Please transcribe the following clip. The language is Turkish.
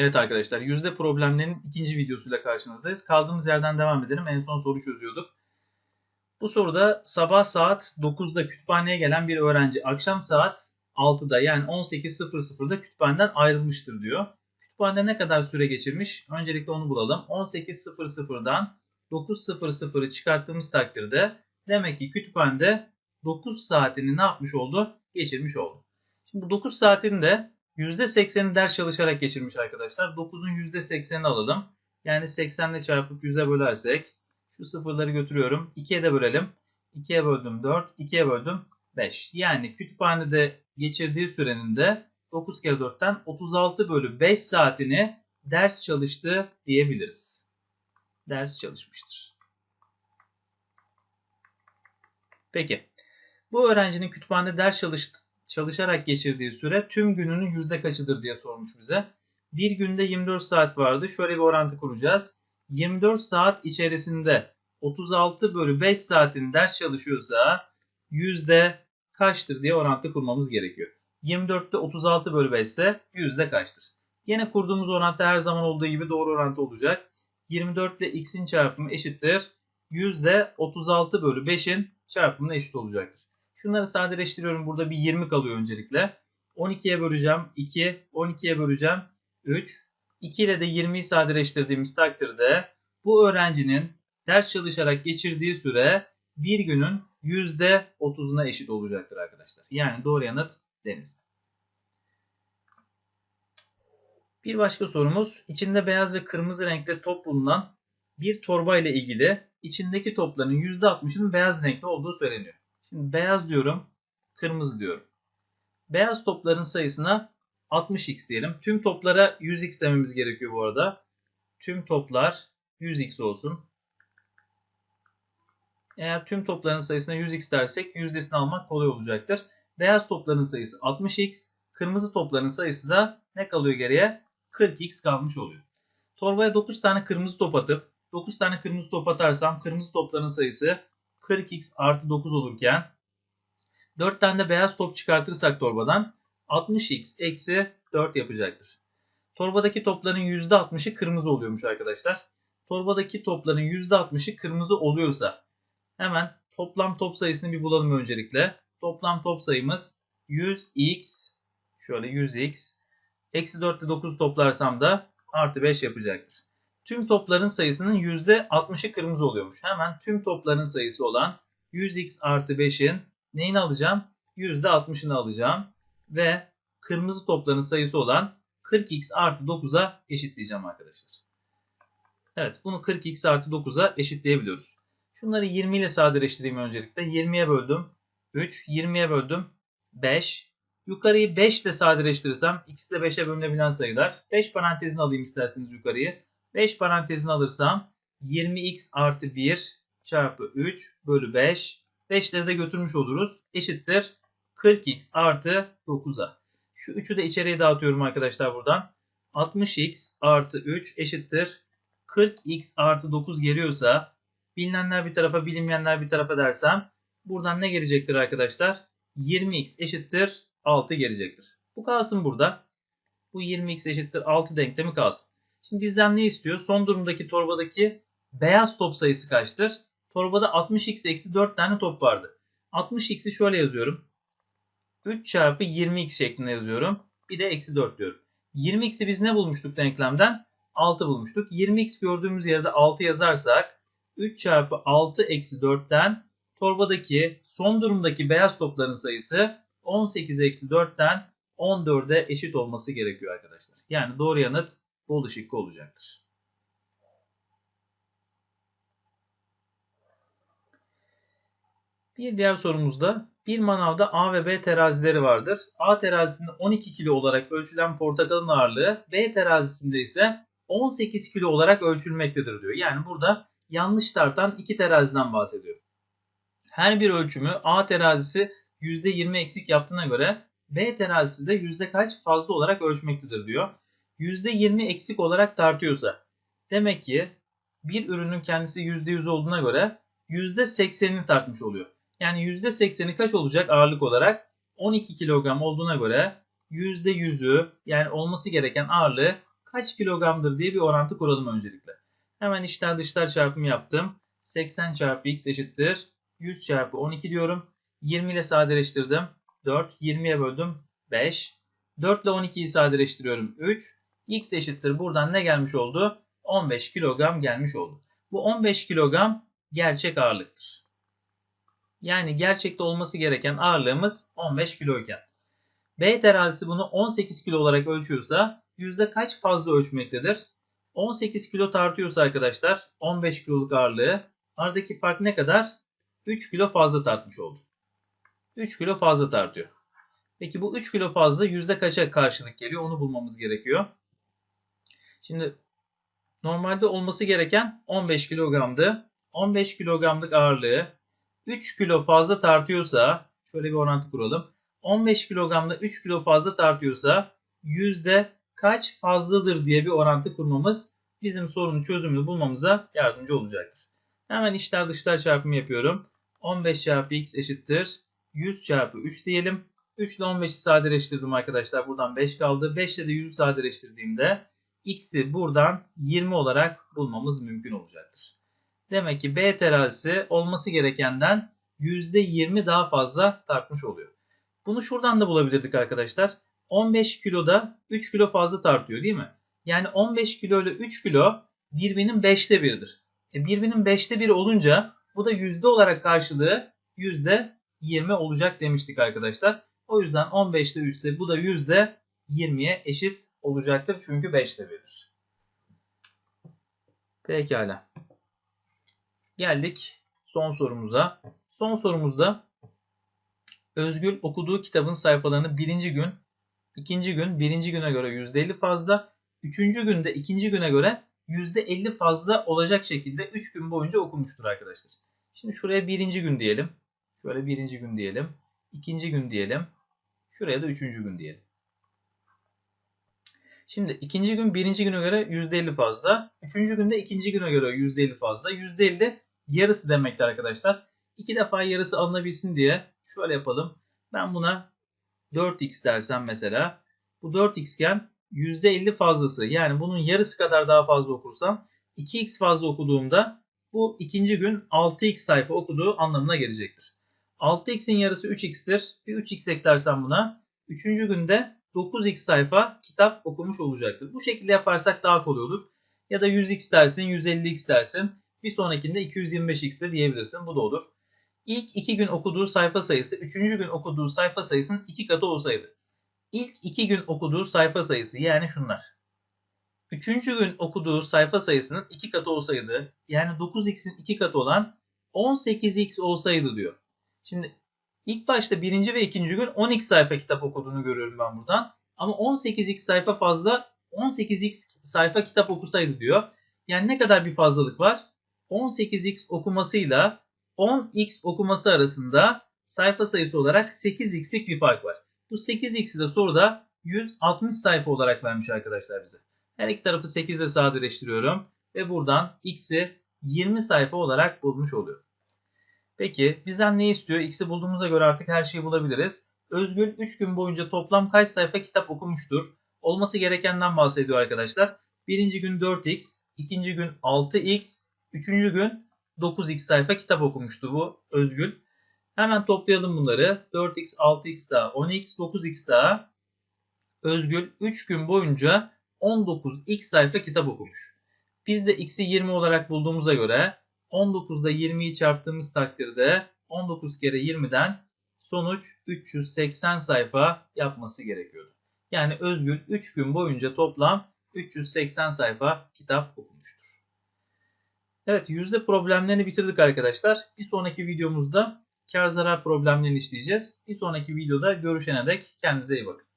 Evet arkadaşlar yüzde problemlerinin ikinci videosuyla karşınızdayız. Kaldığımız yerden devam edelim. En son soru çözüyorduk. Bu soruda sabah saat 9'da kütüphaneye gelen bir öğrenci akşam saat 6'da yani 18.00'da kütüphaneden ayrılmıştır diyor. Kütüphanede ne kadar süre geçirmiş? Öncelikle onu bulalım. 18.00'dan 9.00'ı çıkarttığımız takdirde demek ki kütüphanede 9 saatini ne yapmış oldu? Geçirmiş oldu. Şimdi bu 9 saatini de %80'ini ders çalışarak geçirmiş arkadaşlar. 9'un %80'ini alalım. Yani 80 ile çarpıp 100'e bölersek şu sıfırları götürüyorum. 2'ye de bölelim. 2'ye böldüm 4, 2'ye böldüm 5. Yani kütüphanede geçirdiği sürenin de 9 kere 4'ten 36 bölü 5 saatini ders çalıştı diyebiliriz. Ders çalışmıştır. Peki. Bu öğrencinin kütüphanede ders çalıştı, çalışarak geçirdiği süre tüm gününün yüzde kaçıdır diye sormuş bize. Bir günde 24 saat vardı. Şöyle bir orantı kuracağız. 24 saat içerisinde 36 bölü 5 saatin ders çalışıyorsa yüzde kaçtır diye orantı kurmamız gerekiyor. 24'te 36 bölü 5 ise yüzde kaçtır? Yine kurduğumuz orantı her zaman olduğu gibi doğru orantı olacak. 24 ile x'in çarpımı eşittir. Yüzde 36 bölü 5'in çarpımına eşit olacaktır. Şunları sadeleştiriyorum. Burada bir 20 kalıyor öncelikle. 12'ye böleceğim 2, 12'ye böleceğim 3. 2 ile de 20'yi sadeleştirdiğimiz takdirde bu öğrencinin ders çalışarak geçirdiği süre bir günün %30'una eşit olacaktır arkadaşlar. Yani doğru yanıt deniz. Bir başka sorumuz içinde beyaz ve kırmızı renkte top bulunan bir torba ile ilgili içindeki topların %60'ının beyaz renkte olduğu söyleniyor. Şimdi beyaz diyorum, kırmızı diyorum. Beyaz topların sayısına 60x diyelim. Tüm toplara 100x dememiz gerekiyor bu arada. Tüm toplar 100x olsun. Eğer tüm topların sayısına 100x dersek yüzdesini almak kolay olacaktır. Beyaz topların sayısı 60x, kırmızı topların sayısı da ne kalıyor geriye? 40x kalmış oluyor. Torbaya 9 tane kırmızı top atıp 9 tane kırmızı top atarsam kırmızı topların sayısı 40x artı 9 olurken 4 tane de beyaz top çıkartırsak torbadan 60x eksi 4 yapacaktır. Torbadaki topların %60'ı kırmızı oluyormuş arkadaşlar. Torbadaki topların %60'ı kırmızı oluyorsa hemen toplam top sayısını bir bulalım öncelikle. Toplam top sayımız 100x şöyle 100x eksi 4 ile 9 toplarsam da artı 5 yapacaktır. Tüm topların sayısının %60'ı kırmızı oluyormuş. Hemen tüm topların sayısı olan 100x artı 5'in neyini alacağım? %60'ını alacağım. Ve kırmızı topların sayısı olan 40x artı 9'a eşitleyeceğim arkadaşlar. Evet bunu 40x artı 9'a eşitleyebiliyoruz. Şunları 20 ile sadeleştireyim öncelikle. 20'ye böldüm 3, 20'ye böldüm 5. Yukarıyı 5 ile sadeleştirirsem ikisi de 5'e bölünebilen sayılar. 5 parantezini alayım isterseniz yukarıyı. 5 parantezini alırsam 20x artı 1 çarpı 3 bölü 5. 5'leri de götürmüş oluruz. Eşittir 40x artı 9'a. Şu 3'ü de içeriye dağıtıyorum arkadaşlar buradan. 60x artı 3 eşittir 40x artı 9 geliyorsa bilinenler bir tarafa bilinmeyenler bir tarafa dersem buradan ne gelecektir arkadaşlar? 20x eşittir 6 gelecektir. Bu kalsın burada. Bu 20x eşittir 6 denklemi kalsın. Şimdi bizden ne istiyor? Son durumdaki torbadaki beyaz top sayısı kaçtır? Torbada 60x eksi 4 tane top vardı. 60x'i şöyle yazıyorum. 3 çarpı 20x şeklinde yazıyorum. Bir de eksi 4 diyorum. 20x'i biz ne bulmuştuk denklemden? 6 bulmuştuk. 20x gördüğümüz yerde 6 yazarsak 3 çarpı 6 eksi 4'ten torbadaki son durumdaki beyaz topların sayısı 18 eksi 4'ten 14'e eşit olması gerekiyor arkadaşlar. Yani doğru yanıt Bolu şıkkı olacaktır. Bir diğer sorumuzda bir manavda A ve B terazileri vardır. A terazisinde 12 kilo olarak ölçülen portakalın ağırlığı B terazisinde ise 18 kilo olarak ölçülmektedir diyor. Yani burada yanlış tartan iki teraziden bahsediyor. Her bir ölçümü A terazisi %20 eksik yaptığına göre B terazisi de yüzde kaç fazla olarak ölçmektedir diyor. %20 eksik olarak tartıyorsa demek ki bir ürünün kendisi %100 olduğuna göre %80'ini tartmış oluyor. Yani %80'i kaç olacak ağırlık olarak? 12 kilogram olduğuna göre %100'ü yani olması gereken ağırlığı kaç kilogramdır diye bir orantı kuralım öncelikle. Hemen içler dışlar çarpımı yaptım. 80 çarpı x eşittir. 100 çarpı 12 diyorum. 20 ile sadeleştirdim. 4. 20'ye böldüm. 5. 4 ile 12'yi sadeleştiriyorum. 3. X eşittir. Buradan ne gelmiş oldu? 15 kilogram gelmiş oldu. Bu 15 kilogram gerçek ağırlıktır. Yani gerçekte olması gereken ağırlığımız 15 kiloyken. B terazisi bunu 18 kilo olarak ölçüyorsa yüzde kaç fazla ölçmektedir? 18 kilo tartıyorsa arkadaşlar 15 kiloluk ağırlığı aradaki fark ne kadar? 3 kilo fazla tartmış oldu. 3 kilo fazla tartıyor. Peki bu 3 kilo fazla yüzde kaça karşılık geliyor onu bulmamız gerekiyor. Şimdi normalde olması gereken 15 kilogramdı. 15 kilogramlık ağırlığı 3 kilo fazla tartıyorsa şöyle bir orantı kuralım. 15 kilogramda 3 kilo fazla tartıyorsa yüzde kaç fazladır diye bir orantı kurmamız bizim sorunun çözümünü bulmamıza yardımcı olacaktır. Hemen içler dışlar çarpımı yapıyorum. 15 çarpı x eşittir. 100 çarpı 3 diyelim. 3 ile 15'i sadeleştirdim arkadaşlar. Buradan 5 kaldı. 5 ile de 100'ü sadeleştirdiğimde x'i buradan 20 olarak bulmamız mümkün olacaktır. Demek ki B terazisi olması gerekenden %20 daha fazla tartmış oluyor. Bunu şuradan da bulabilirdik arkadaşlar. 15 kiloda 3 kilo fazla tartıyor değil mi? Yani 15 kilo ile 3 kilo birbirinin 5'te 1'dir. E birbirinin 5'te 1 olunca bu da yüzde olarak karşılığı yüzde 20 olacak demiştik arkadaşlar. O yüzden 15'te 3 ise bu da yüzde 20'ye eşit olacaktır. Çünkü 5'te 1'dir. Pekala. Geldik son sorumuza. Son sorumuzda Özgül okuduğu kitabın sayfalarını birinci gün, ikinci gün birinci güne göre %50 fazla, üçüncü günde ikinci güne göre %50 fazla olacak şekilde 3 gün boyunca okumuştur arkadaşlar. Şimdi şuraya birinci gün diyelim. Şöyle birinci gün diyelim. ikinci gün diyelim. Şuraya da üçüncü gün diyelim. Şimdi ikinci gün birinci güne göre %50 fazla. Üçüncü günde ikinci güne göre %50 fazla. %50 yarısı demektir arkadaşlar. İki defa yarısı alınabilsin diye şöyle yapalım. Ben buna 4x dersem mesela. Bu 4x iken %50 fazlası yani bunun yarısı kadar daha fazla okursam 2x fazla okuduğumda bu ikinci gün 6x sayfa okuduğu anlamına gelecektir. 6x'in yarısı 3x'tir. Bir 3x eklersem buna. Üçüncü günde 9x sayfa kitap okumuş olacaktır. Bu şekilde yaparsak daha kolay olur. Ya da 100x dersin, 150x dersin. Bir sonrakinde 225x de diyebilirsin. Bu da olur. İlk iki gün okuduğu sayfa sayısı, üçüncü gün okuduğu sayfa sayısının iki katı olsaydı. İlk iki gün okuduğu sayfa sayısı yani şunlar. Üçüncü gün okuduğu sayfa sayısının iki katı olsaydı yani 9x'in iki katı olan 18x olsaydı diyor. Şimdi ilk başta birinci ve ikinci gün 10x sayfa kitap okuduğunu görüyorum ben buradan. Ama 18x sayfa fazla 18x sayfa kitap okusaydı diyor. Yani ne kadar bir fazlalık var? 18x okumasıyla 10x okuması arasında sayfa sayısı olarak 8x'lik bir fark var. Bu 8x'i de soruda 160 sayfa olarak vermiş arkadaşlar bize. Her iki tarafı 8 ile sadeleştiriyorum ve buradan x'i 20 sayfa olarak bulmuş oluyor. Peki bizden ne istiyor? X'i bulduğumuza göre artık her şeyi bulabiliriz. Özgül 3 gün boyunca toplam kaç sayfa kitap okumuştur? Olması gerekenden bahsediyor arkadaşlar. Birinci gün 4x, ikinci gün 6x, üçüncü gün 9x sayfa kitap okumuştu bu Özgül. Hemen toplayalım bunları. 4x, 6x daha 10x, 9x daha. Özgül 3 gün boyunca 19x sayfa kitap okumuş. Biz de x'i 20 olarak bulduğumuza göre 19'da 20'yi çarptığımız takdirde 19 kere 20'den sonuç 380 sayfa yapması gerekiyordu. Yani Özgül 3 gün boyunca toplam 380 sayfa kitap okumuştur. Evet yüzde problemlerini bitirdik arkadaşlar. Bir sonraki videomuzda kar zarar problemlerini işleyeceğiz. Bir sonraki videoda görüşene dek kendinize iyi bakın.